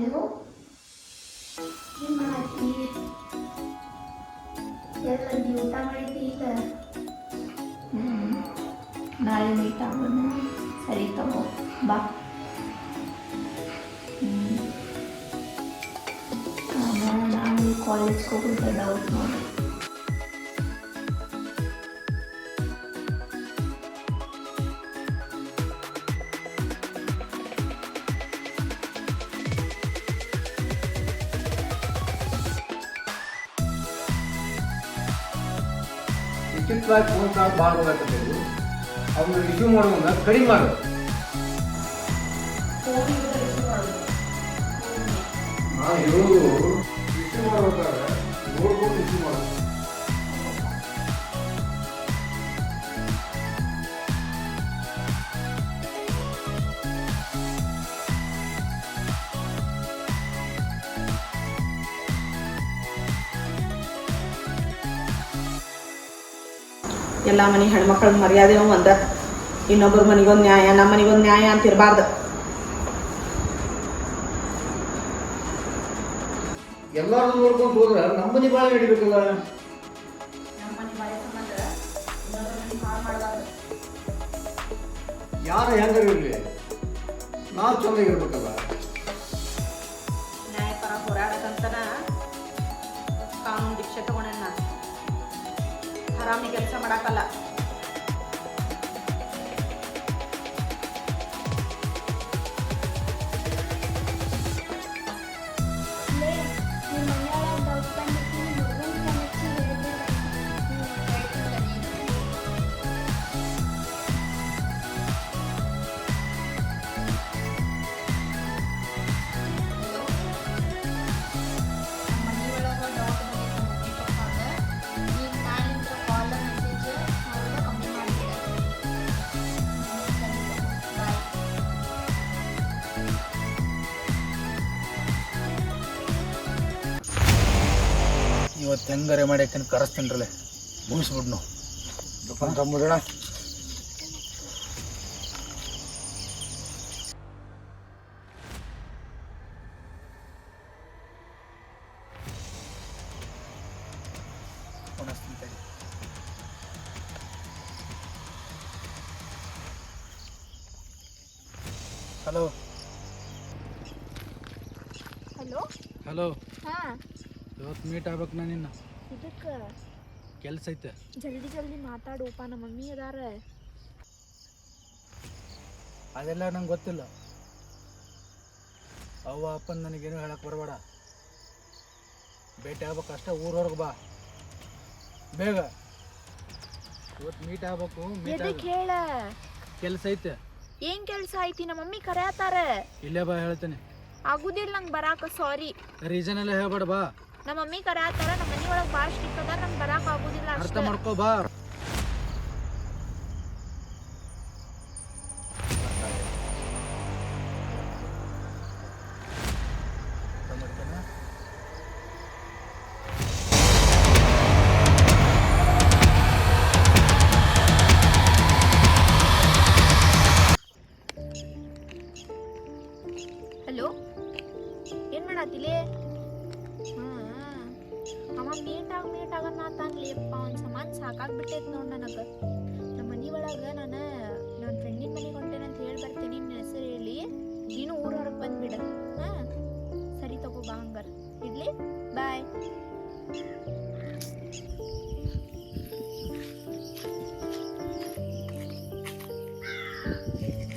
Hello ಏನು ಮಾಡತ್ತಿ ಎಲ್ಲದಿ ಊಟ ಮಾಡಿದ್ದಿ ಈಗ ನಾಳೆ ಮೀಟ್ ಆಗೋಣ ಸರಿ ತಗೋ ಬಾ ಹ್ಮ್. ಆಮೇಲೆ ನಾನು ಕಾಲೇಜ್ಗೆ ಹೋಗೋದು ಡೌಟ್ ನೋಡಿ ಇಷ್ಟಿಷ್ಟವಾಗಿ ಫೋನ್ ಕಾಲ್ ಭಾಳ ಇಶ್ಯೂ ಅವ್ನು ರಿಸೀವ್ ಮಾಡೋದನ್ನ ಕಡಿಮೆ ಮಾಡು ನಾವು ಹೇಳೋದು ರಿಸೀವ್ ಮಾಡ್ಬೇಕಾದ್ರೆ ನೋಡ್ಕೊಂಡು ರಿಸೀವ್ ಮಾಡು ಎಲ್ಲ ಮನೆ ಹೆಣ್ಮಕ್ಳ ಮರ್ಯಾದೆ ಒಂದ ಇನ್ನೊಬ್ಬರ ಮನಿಗೊಂದು ನ್ಯಾಯ ನಮ್ಮ ಮನಿಗೊಂದು ನ್ಯಾಯ ಅಂತ ಇರಬಾರ್ದು ಎಲ್ಲಾರು ನೋಡ್ಕೊಂಡು ಹೋದ್ರೆ ನಮ್ಮ ಮನೆ ಭಾಳ ನಡಿಬೇಕಲ್ಲ ಯಾರು ಹೆಂಗಾರ ಇರಲಿ ನಾವು ಚೆನ್ನಾಗಿರ್ಬೇಕಲ್ಲ ನ್ಯಾಯ ಹರಾಮಿ ಕೆಲಸ ಮಾಡಾಕಲ್ಲ ಇವತ್ತು ಹೆಂಗಾರೆ ಮಾಡಿ ಯಾಕೆ ಕರೆಸ್ತೀನ್ರಲ್ಲ ಮುಗಿಸ್ಬಿಡ್ನು ತಮ್ಮದಣ ಹಲೋ. ಹಲೋ. ಹಲೋ. ಹಾಂ. ಇವತ್ತು ಮೀಟ್ ಆಗ್ಬೇಕು ನಾನು ನಿನ್ನ. ಇದಕ್ಕೆ? ಕೆಲಸ ಐತೆ. ಜಲ್ದಿ ಜಲ್ದಿ ಮಾತಾಡೋಪ ನಮ್ಮ ಮಮ್ಮಿ ಅದಾರ. ಅದೆಲ್ಲ ನಂಗೆ ಗೊತ್ತಿಲ್ಲ. ಅವ್ವ ಅಪ್ಪನ ನನಗೇನು ಹೇಳಕ್ಕೆ ಬರಬೇಡ. ಭೇಟಿ ಆಗ್ಬೇಕು ಅಷ್ಟೇ ಊರವ್ರಿಗೆ ಬಾ. ಬೇಗ. ಇವತ್ತು ಮೀಟ್ ಆಗ್ಬೇಕು ಮೀಟ್ ಎದಕ್ಕೆ ಹೇಳ? ಕೆಲಸ ಐತೆ. ಏನ್ ಕೆಲಸ ಐತಿ? ನಮ್ಮ ಮಮ್ಮಿ ಕರೆಯತ್ತಾರ ಇಲ್ಲೇ ಬಾ ಹೇಳ್ತೇನೆ. ಆಗುದಿಲ್ಲ ನಂಗೆ ಬರಾಕ ಸಾರಿ ರೀಸನ್ ಎಲ್ಲ ಹೇಳ್ಬೇಡ ಬಾ. ನಮ್ಮ ಮಮ್ಮಿ ಕರೆಯತ್ತಾರ ನಮ್ಮ ಮನಿ ಒಳಗೆ ಭಾಳ ಸ್ಟ್ರಿಕ್ಟ್ ಅದ ನಂಗೆ ಬರಾಕ ಆಗುದಿಲ್ಲ ಅರ್ಥ ಮಾಡ್ಕೋ ಬಾ. ಆಗ ಮೀಟ್ ಆಗನ್ನ ಅವ್ನ ಅವ್ನ ಸಮಾನ ಸಾಕಾಗ್ಬಿಟ್ಟೈತೆ ನೋಡಿ ನನಗೆ. ನಮ್ಮ ಮನೆ ಒಳಗೆ ನಾನು ನನ್ನ ಫ್ರೆಂಡಿನ ಮನೆಗೆ ಹೊಂಟೇನೆ ಅಂತ ಹೇಳಿ ಬರ್ತೀನಿ ನಿನ್ನ ಹೆಸರು ಹೇಳಿ. ನೀನು ಊರ ಹೊರಗೆ ಬಂದ್ಬಿಡ. ಹಾಂ? ಸರಿ ತಗೋ ಬಾ ಹಂಗಾರ. ಇಡ್ಲಿ? ಬಾಯ್.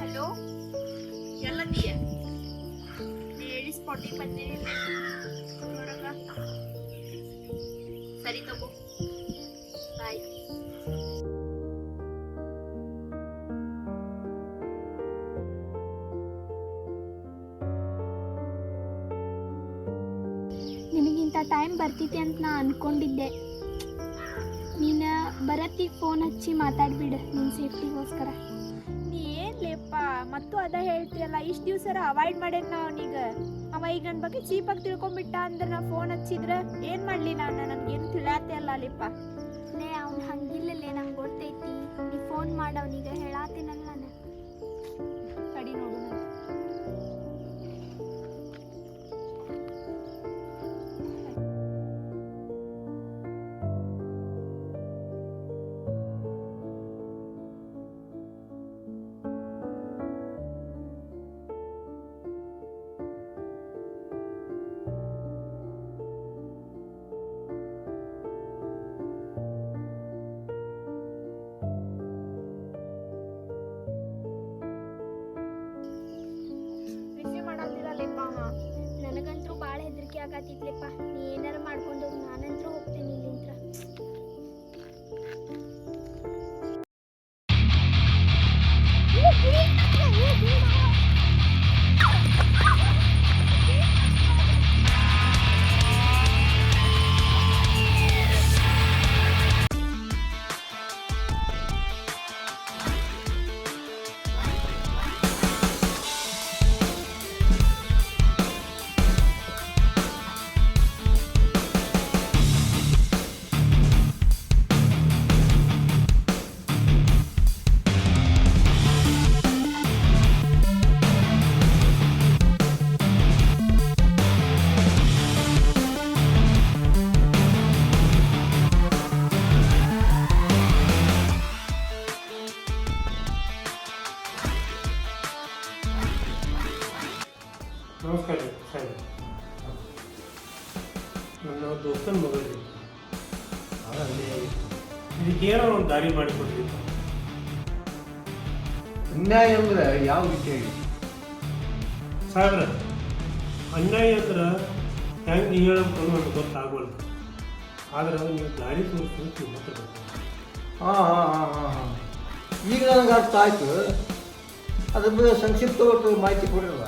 ಹಲೋ? ಎಲ್ಲದೀಯ ಹೇಳಿ ಸ್ಪಾಟಿಗೆ ಬಂದೇನಿ. ಹೊರಗ ಸರಿ ತಗೋ ಬಾಯ್ ನಿನಗಿಂತ ಟೈಮ್ ಬರ್ತಿದೆ ಅಂತ ನಾ ಅನ್ಕೊಂಡಿದ್ದೆ. ನೀನು ಬರತ್ತಿಗೆ ಫೋನ್ ಹಚ್ಚಿ ಮಾತಾಡ್ಬಿಡು ನಿನ್ನ ಸೇಫ್ಟಿಗೋಸ್ಕರ ನೀ ಏನ್ಲೇಪ್ಪ ಮತ್ತು ಅದ ಹೇಳ್ತಿಯಲ್ಲ ಇಷ್ಟು ದಿವಸ ಅವಾಯ್ಡ್ ಮಾಡ್ಯಾನ ನಾ ಅವನೀಗ. ಅವ ಈಗ ನನ್ನ ಬಗ್ಗೆ ಚೀಪಾಗಿ ತಿಳ್ಕೊಂಬಿಟ್ಟ ಅಂದ್ರೆ ನಾ ಫೋನ್ ಹಚ್ಚಿದ್ರೆ ಏನ್ ಮಾಡ್ಲಿ ನಾನು? ನನ್ಗೇನು ತಿಳಾತೆ ಅಲ್ಲ ಅಲ್ಲಿಪ್ಪ ಲೇ ಅವ್ನು ಹಂಗಿಲ್ಲಲ್ಲೇ ನಂಗೆ ಗೊತ್ತೈತಿ. ನೀ ಫೋನ್ ಮಾಡವನೀಗ ಹೇಳಾತೀನಲ್ಲ ನಾನು. ಕಡಿ ನೋಡು ಆಗತ್ತಿದ್ಲೆಪ್ಪ ನೀ ಏನಾರ ಮಾಡ್ಕೊಂಡು ಹೋಗಿ ನಾನಂತರೂ ಹೋಗ್ತೇನೆ. ಇಲ್ಲಿಂತ್ರ ನಮಸ್ಕಾರ ರೀ ಸಾಹೇಬ್ ನನ್ನ ದೋಸ್ತನ ಮಗಳಿ ಅಲ್ಲಿ ಇದಕ್ಕೇನೋ ಒಂದು ದಾರಿ ಮಾಡಿಕೊಡ್ರಿ ಅನ್ಯಾಯ ಅಂದ್ರೆ ಯಾವ ವಿಷಯ ಹೇಳಿ ಸಾಹೇಬ್ರ ಅನ್ಯಾಯ ಅಂದ್ರೆ ಹೆಂಗೆ ಹೇಳಬೇಕು ನನಗೆ ಗೊತ್ತಾಗವಲ್ದು ಆದ್ರೆ ನೀವು ದಾರಿ ತೋರಿಸ್ಕೊಂಡು ಹಾಂ ಹಾಂ ಹಾಂ ಹಾಂ ಹಾಂ. ಈಗ ನನಗೆ ಅರ್ಥ ಆಯ್ತು. ಅದ್ರ ಬಗ್ಗೆ ಸಂಕ್ಷಿಪ್ತವಾಗಿ ಮಾಹಿತಿ ಕೊಡಿರಲ್ಲ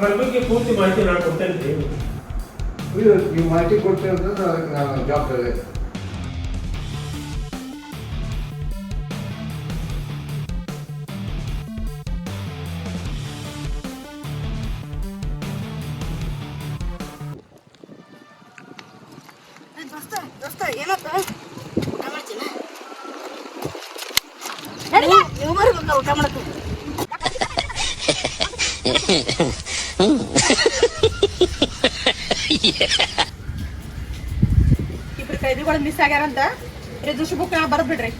ಅದ್ರ ಬಗ್ಗೆ ಪೂರ್ತಿ ಮಾಹಿತಿ ನಾನು ಕೊಡ್ತೇನೆ ರೀ ಇದು ನೀವು ಮಾಹಿತಿ ಕೊಡ್ತೀವಿ ಅಂತಂದ್ರೆ ಅದಕ್ಕೆ ನಾನು ಜವಾಬ್ದಾರಿ ಇಬ್ರು ಕೈದಿಗಳು ಮಿಸ್ ಆಗ್ಯಾರಂತ? ರಿಜಿಸ್ಟರ್ ಬುಕ್ ಬರ್ ಬಿಡ್ರಿ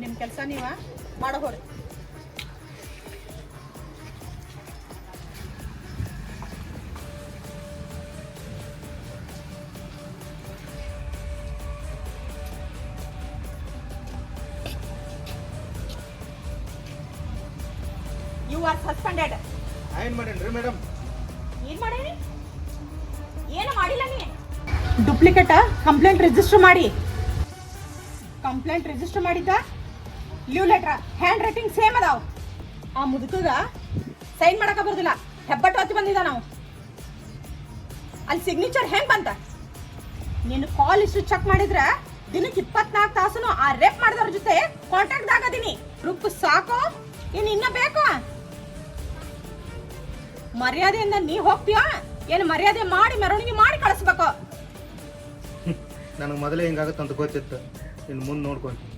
ನಿಮ್ಮ ಕೆಲಸ ನೀವ? ಮಾಡೋ ಹೋರಿ. ಯು ಆರ್ ಸಸ್ಪೆಂಡೆಡ್ ಏನು ಮಾಡೇನ್ರಿ ಮೇಡಮ್ ಏನ್ ಮಾಡೇನಿ? ಏನು ಮಾಡಿಲ್ಲ ನೀ? ಡುಪ್ಲಿಕೇಟ್ ಕಂಪ್ಲೇಂಟ್ ರಿಜಿಸ್ಟರ್ ಮಾಡಿ. ಕಂಪ್ಲೇಂಟ್ ರಿಜಿಸ್ಟರ್ ಮಾಡಿದ್ದ? Leave letter handwriting same ಅದಾವ. ಆ ಮುದುಕಗ ಸೈನ್ ಮಾಡಕ ಬರೋದಿಲ್ಲ. ಹೆಬ್ಬಟ್ಟು ಹತ್ತಿ ಬಂದಿದ್ದ ನಾವು. ಅಲ್ಲಿ ಸಿಗ್ನೇಚರ್ ಹೆಂಗ್ ಬಂತ? ನಿನ್ನ ಕಾಲ್ ಇಷ್ಟು ಚೆಕ್ ಮಾಡಿದ್ರ ದಿನಕ್ಕೆ ಇಪ್ಪತ್ನಾಲ್ಕು ತಾಸು ಆ ರೇಪ್ ಮಾಡಿದವ್ರ ಜೊತೆ ಕಾಂಟ್ಯಾಕ್ಟ್ ಆಗದೀನಿ ರುಪ್ ಸಾಕು? ಏನ್ ಇನ್ನ ಬೇಕು? ಮರ್ಯಾದೆಯಿಂದ ನೀ ಹೋಗ್ತೀಯಾ? ಏನು ಮರ್ಯಾದೆ ಮಾಡಿ ಮೆರವಣಿಗೆ ಮಾಡಿ ಕಳಿಸ್ಬೇಕು? ನನಗೆ ಮೊದಲೇ ಹಿಂಗಾಗುತ್ತೆ ಅಂತ ಗೊತ್ತಿತ್ತು. ಇನ್ನು ಮುಂದೆ ನೋಡ್ಕೊಂಡು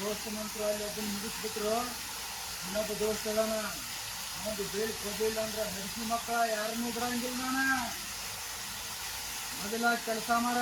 ದೋಸ್ತ ನಂತರ ಅಲ್ಲಿ ಒಬ್ಬನ ಮುಗಿಸ್ಬಿಟ್ರು. ಇನ್ನೊಬ್ಬ ದೋಸ್ತ ಅದಾನ. ಅವನು ಬೇಲ್ ಕೊಡ್ಲಿಲ್ಲ ಅಂದ್ರೆ ಹಡಿಸಿ ಮಕ್ಕಳ ಯಾರನ್ನೂ ಬಿಡಂಗಿಲ್ಲ ನಾನು. ಮೊದಲ ಕೆಲಸ ಮಾಡ.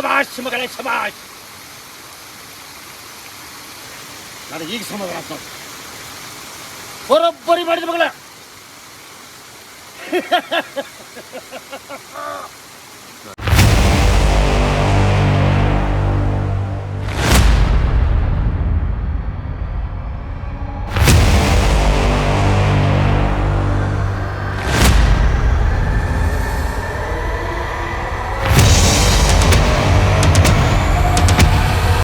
ಶಬಾಷ್ ಮಗಳೇ ಶಬಾಷ್ ನನಗೆ ಈಗ ಸಮಾಧಾನ ಆಯ್ತು ನೋಡು. ಬರೋಬ್ಬರಿ ಮಾಡಿದ ಮಗಳ